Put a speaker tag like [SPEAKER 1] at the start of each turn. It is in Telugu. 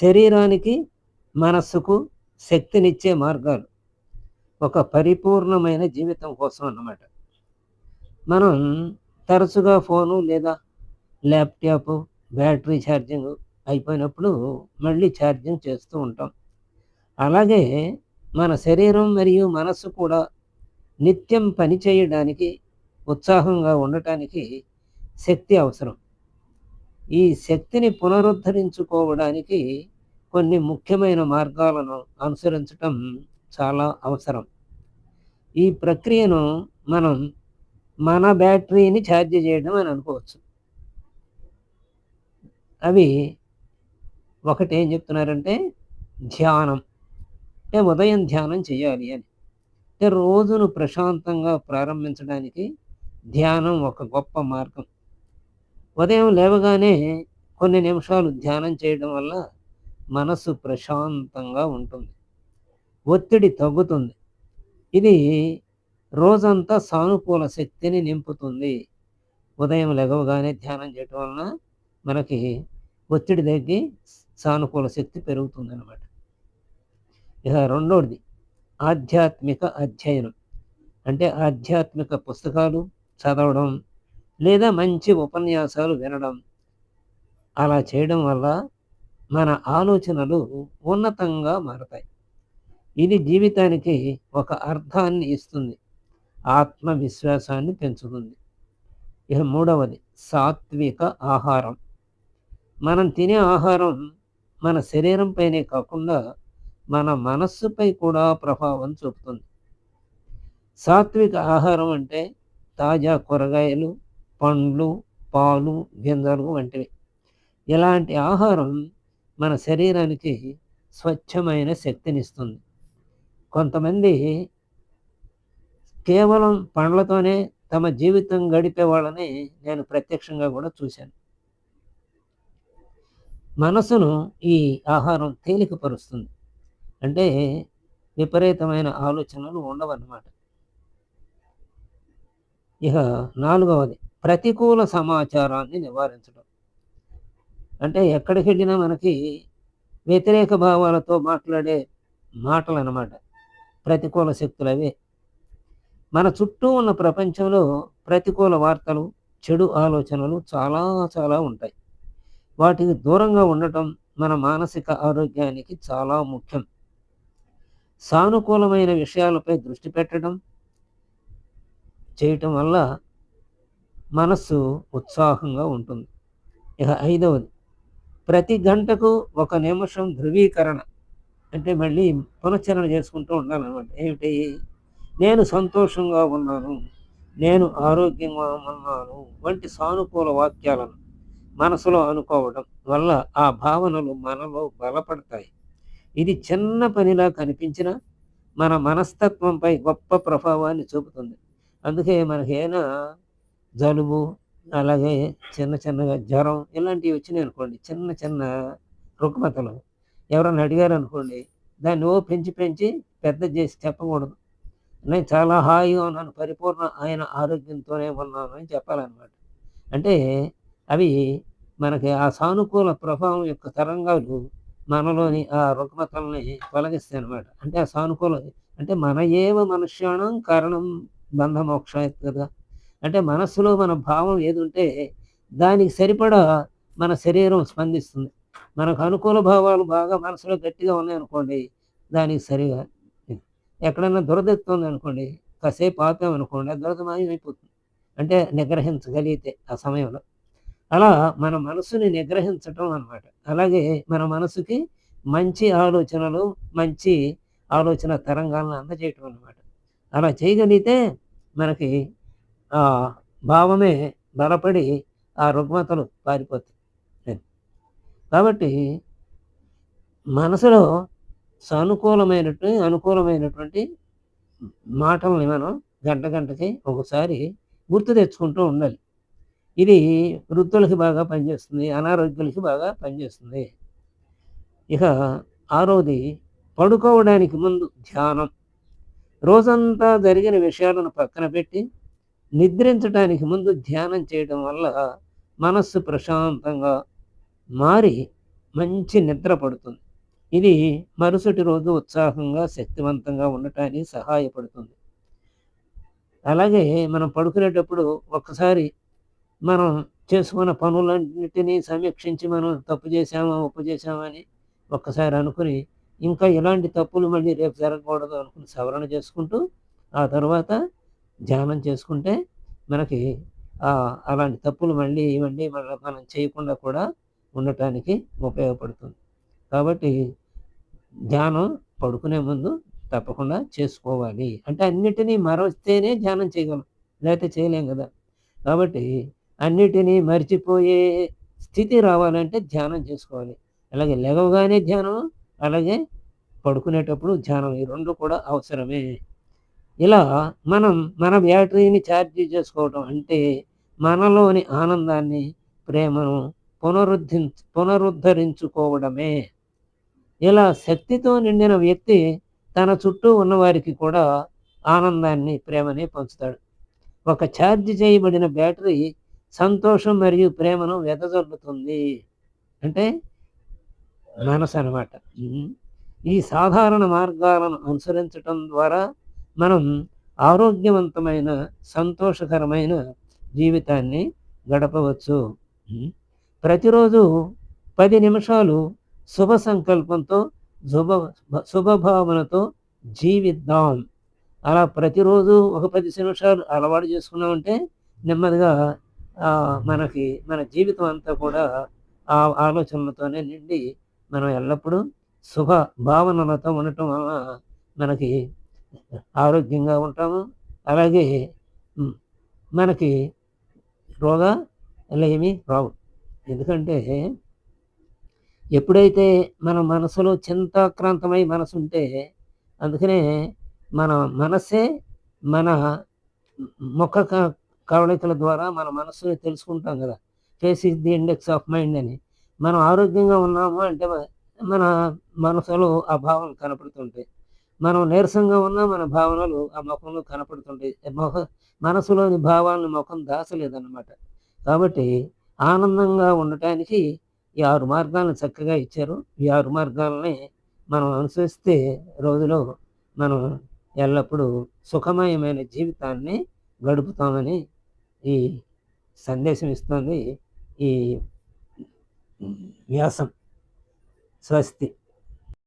[SPEAKER 1] శరీరానికి మనస్సుకు శక్తినిచ్చే మార్గాలు. ఒక పరిపూర్ణమైన జీవితం కోసం అన్నమాట. మనం తరచుగా ఫోను లేదా ల్యాప్టాప్ బ్యాటరీ ఛార్జింగ్ అయిపోయినప్పుడు మళ్ళీ ఛార్జింగ్ చేస్తూ ఉంటాం. అలాగే మన శరీరం మరియు మనస్సు కూడా నిత్యం పని చేయడానికి ఉత్సాహంగా ఉండటానికి శక్తి అవసరం. ఈ శక్తిని పునరుద్ధరించుకోవడానికి కొన్ని ముఖ్యమైన మార్గాలను అనుసరించటం చాలా అవసరం. ఈ ప్రక్రియను మనం మన బ్యాటరీని ఛార్జ్ చేయడం అని అనుకోవచ్చు. అవి ఒకటి ఏం చెప్తున్నారంటే ధ్యానం. అంటే ఉదయం ధ్యానం చేయాలి అని. అంటే రోజును ప్రశాంతంగా ప్రారంభించడానికి ధ్యానం ఒక గొప్ప మార్గం. ఉదయం లేవగానే కొన్ని నిమిషాలు ధ్యానం చేయడం వల్ల మనసు ప్రశాంతంగా ఉంటుంది. ఒత్తిడి తగ్గుతుంది. ఇది రోజంతా సానుకూల శక్తిని నింపుతుంది. ఉదయం లెగవగానే ధ్యానం చేయటం వలన మనకి ఒత్తిడి తగ్గి సానుకూల శక్తి పెరుగుతుంది అనమాట ఇక రెండోది ఆధ్యాత్మిక అధ్యయనం. అంటే ఆధ్యాత్మిక పుస్తకాలు చదవడం లేదా మంచి ఉపన్యాసాలు వినడం. అలా చేయడం వల్ల మన ఆలోచనలు ఉన్నతంగా మారతాయి. ఇది జీవితానికి ఒక అర్థాన్ని ఇస్తుంది. ఆత్మవిశ్వాసాన్ని పెంచుతుంది. ఇక మూడవది సాత్విక ఆహారం. మనం తినే ఆహారం మన శరీరంపైనే కాకుండా మన మనస్సుపై కూడా ప్రభావం చూపుతుంది. సాత్విక ఆహారం అంటే తాజా కూరగాయలు పండ్లు పాలు గింజలు వంటివి. ఇలాంటి ఆహారం మన శరీరానికి స్వచ్ఛమైన శక్తినిస్తుంది. కొంతమంది కేవలం పండ్లతోనే తమ జీవితం గడిపే వాళ్ళని నేను ప్రత్యక్షంగా కూడా చూశాను. మనసును ఈ ఆహారం తేలికపరుస్తుంది. అంటే విపరీతమైన ఆలోచనలు ఉండవన్నమాట. ఇక నాలుగవది. ప్రతికూల సమాచారాన్ని నివారించడం. అంటే ఎక్కడికి వెళ్ళినా మనకి వ్యతిరేక భావాలతో మాట్లాడే మాటలు అన్నమాట ప్రతికూల శక్తులు అవే. మన చుట్టూ ఉన్న ప్రపంచంలో ప్రతికూల వార్తలు చెడు ఆలోచనలు చాలా చాలా ఉంటాయి. వాటికి దూరంగా ఉండటం మన మానసిక ఆరోగ్యానికి చాలా ముఖ్యం. సానుకూలమైన విషయాలపై దృష్టి పెట్టడం చేయటం వల్ల మనస్సు ఉత్సాహంగా ఉంటుంది. ఇక ఐదవది ప్రతి గంటకు ఒక నిమిషం ధృవీకరణ. అంటే మళ్ళీ పునశ్చరణ చేసుకుంటూ ఉండాలన్నమాట. ఏమిటి? నేను సంతోషంగా ఉన్నాను నేను ఆరోగ్యంగా ఉన్నాను వంటి సానుకూల వాక్యాలను మనసులో అనుకోవడం వల్ల ఆ భావనలు మనలో బలపడతాయి. ఇది చిన్న పనిలా కనిపించిన మన మనస్తత్వంపై గొప్ప ప్రభావాన్ని చూపుతుంది. అందుకే మనకేనా జలుబు అలాగే చిన్న చిన్నగా జ్వరం ఇలాంటివి వచ్చినాయి అనుకోండి. చిన్న చిన్న రుగ్మతలు. ఎవరైనా అడిగారు అనుకోండి దాన్ని ఓ పెంచి పెంచి పెద్ద చేసి చెప్పకూడదు. నేను చాలా హాయిగా ఉన్నాను పరిపూర్ణ ఆయన ఆరోగ్యంతోనే ఉన్నాను అని చెప్పాలన్నమాట. అంటే అవి మనకి ఆ సానుకూల ప్రభావం యొక్క తరంగాలు మనలోని ఆ రుగ్మతల్ని తొలగిస్తాయి అనమాట అంటే ఆ సానుకూల అంటే మన ఏవ మనుష్యాణం కారణం బంధమోక్ష కదా. అంటే మనస్సులో మన భావం ఏది ఉంటే దానికి సరిపడా మన శరీరం స్పందిస్తుంది. మనకు అనుకూల భావాలు బాగా మనసులో గట్టిగా ఉన్నాయనుకోండి దానికి సరిగా ఎక్కడైనా దురదెత్తుంది అనుకోండి కాసేపు ఆపామనుకోండి ఆ దురద మాయమైపోతుంది అంటే నిగ్రహించగలిగితే ఆ సమయంలో. అలా మన మనసుని నిగ్రహించటం అనమాట అలాగే మన మనసుకి మంచి ఆలోచనలు మంచి ఆలోచన తరంగాలను అందజేయటం అనమాట అలా చేయగలిగితే మనకి భావమే బలపడి ఆ రుగ్మతలు పారిపోతాయి. కాబట్టి మనసులో సానుకూలమైనటువంటి అనుకూలమైనటువంటి మాటల్ని మనం గంట గంటకి ఒకసారి గుర్తు తెచ్చుకుంటూ ఉండాలి. ఇది వృద్ధులకి బాగా పనిచేస్తుంది అనారోగ్యులకి బాగా పనిచేస్తుంది. ఇక ఆరోది పడుకోవడానికి ముందు ధ్యానం. రోజంతా జరిగిన విషయాలను పక్కన పెట్టి నిద్రించడానికి ముందు ధ్యానం చేయడం వల్ల మనస్సు ప్రశాంతంగా మారి మంచి నిద్ర పడుతుంది. ఇది మరుసటి రోజు ఉత్సాహంగా, శక్తివంతంగా ఉండటానికి సహాయపడుతుంది. అలాగే మనం పడుకునేటప్పుడు ఒక్కసారి మనం చేసుకున్న పనులన్నింటినీ సమీక్షించి మనం తప్పు చేశామా, ఒప్పు చేశామని అని ఒక్కసారి అనుకుని, ఇంకా ఇలాంటి తప్పులు మళ్ళీ రేపు జరగకూడదు అనుకుని సవరణ చేసుకుంటూ, ఆ తర్వాత ధ్యానం చేసుకుంటే మనకి అలాంటి తప్పులు మళ్ళీ ఇవన్నీ మళ్ళీ మనం చేయకుండా కూడా ఉండటానికి ఉపయోగపడుతుంది. కాబట్టి ధ్యానం పడుకునే ముందు తప్పకుండా చేసుకోవాలి. అంటే అన్నిటిని మరొస్తేనే ధ్యానం చేయగలం. లేకపోతే చేయలేం కదా కాబట్టి అన్నిటినీ మర్చిపోయే స్థితి రావాలంటే ధ్యానం చేసుకోవాలి. అలాగే లెగవగానే ధ్యానం, అలాగే పడుకునేటప్పుడు ధ్యానం. ఈ రెండు కూడా అవసరమే. ఇలా మనం మన బ్యాటరీని ఛార్జ్ చేసుకోవటం అంటే మనలోని ఆనందాన్ని, ప్రేమను పునరుద్ధి పునరుద్ధరించుకోవడమే. ఇలా శక్తితో నిండిన వ్యక్తి తన చుట్టూ ఉన్నవారికి కూడా ఆనందాన్ని, ప్రేమని పంచుతాడు. ఒక ఛార్జ్ చేయబడిన బ్యాటరీ సంతోషం మరియు ప్రేమను వెదజల్లుతుంది. అంటే మనసు అనమాట ఈ సాధారణ మార్గాలను అనుసరించటం ద్వారా మనం ఆరోగ్యవంతమైన, సంతోషకరమైన జీవితాన్ని గడపవచ్చు. ప్రతిరోజు పది నిమిషాలు శుభ సంకల్పంతో, శుభ శుభభావనతో జీవిద్దాం. అలా ప్రతిరోజు ఒక పది నిమిషాలు అలవాటు చేసుకున్నామంటే నెమ్మదిగా మనకి మన జీవితం అంతా కూడా ఆ ఆలోచనలతోనే నిండి మనం ఎల్లప్పుడూ శుభ భావనలతో ఉండటం వలన మనకి ఆరోగ్యంగా ఉంటాము. అలాగే మనకి మనకి ఏమీ రావు. ఎందుకంటే ఎప్పుడైతే మన మనసులో చింతాక్రాంతమై మనసుంటే అందుకనే మన మనసే మన ముఖ క కవళికల ద్వారా మన మనసుని తెలుసుకుంటాం కదా face is the index of mind అని. మనం ఆరోగ్యంగా ఉన్నాము అంటే మన మనసులో ఆ భావం కనపడుతుంటాయి. మనం నీరసంగా ఉన్నా మన భావనలు ఆ ముఖంలో కనపడుతుంటాయి. మొహ మనసులోని భావాలను ముఖం దాచలేదన్నమాట. కాబట్టి ఆనందంగా ఉండటానికి ఈ ఆరు మార్గాలను చక్కగా ఇచ్చారు. ఈ ఆరు మార్గాలని మనం అనుసరిస్తే రోజులో మనం ఎల్లప్పుడూ సుఖమయమైన జీవితాన్ని గడుపుతామని ఈ సందేశం ఇస్తుంది ఈ వ్యాసం. స్వస్తి.